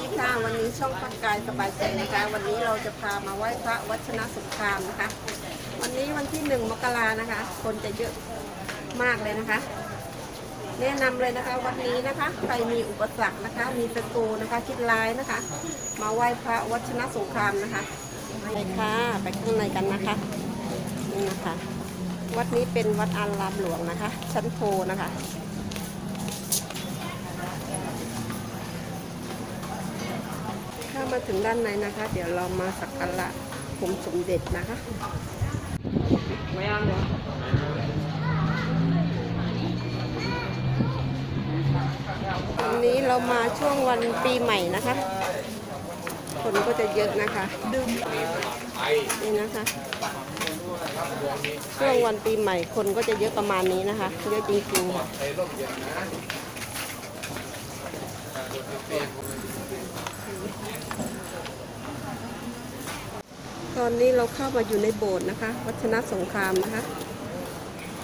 ดีค่ะวันนี้ช่องพักกายสบายใจนะคะวันนี้เราจะพามาไหว้พระวัชนะสงครามนะคะ วันนี้วันที่หนึ่งมกรานะคะ คนจะเยอะมากเลยนะคะ แนะนำเลยนะคะวันนี้นะคะใครมีอุปสรรคนะคะ มีศัตรูนะคะคิดร้ายนะคะ มาไหว้พระวัชนะสงครามนะคะไปค่ะไปข้างในกันนะคะนี่นะคะ วัดนี้เป็นวัดอารามหลวงนะคะ ชั้นโพนะคะ ถ้ามาถึงด้านในนะคะ เดี๋ยวเรามาสักการะผมสมเด็จนะคะไม่เอาเลยวันนี้เรามาช่วงวันปีใหม่นะคะ คนก็จะเยอะนะคะนี่นะคะ ช่วงวันปีใหม่คนก็จะเยอะประมาณนี้นะคะ เยอะจริงๆค่ะ ตอนนี้เราเข้ามาอยู่ในโบสถ์นะคะ วัฒนสงครามนะคะ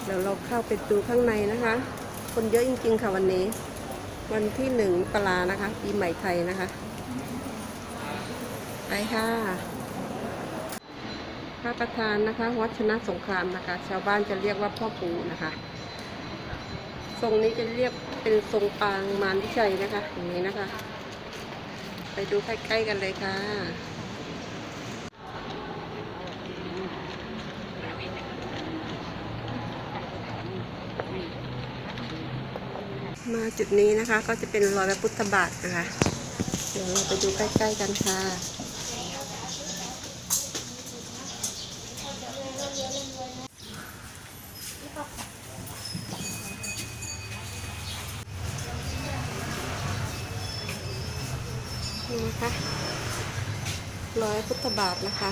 เดี๋ยวเราเข้าไปดูข้างในนะคะ คนเยอะจริงๆค่ะวันนี้ วันที่หนึ่งมกรานะคะ ปีใหม่ไทยนะคะ ไปค่ะพระประธานนะคะ วัฒนสงครามนะคะ ชาวบ้านจะเรียกว่าพ่อปู่นะคะ ทรงนี้จะเรียกเป็นทรงปางมารวิชัยนะคะอย่างนี้นะคะ ไปดูใกล้ๆกันเลยค่ะ มาจุดนี้นะคะ ก็จะเป็นรอยพระพุทธบาทนะคะ เดี๋ยวเราไปดูใกล้ ๆ กันค่ะนี่นะคะรอยพระพุทธบาทนะคะ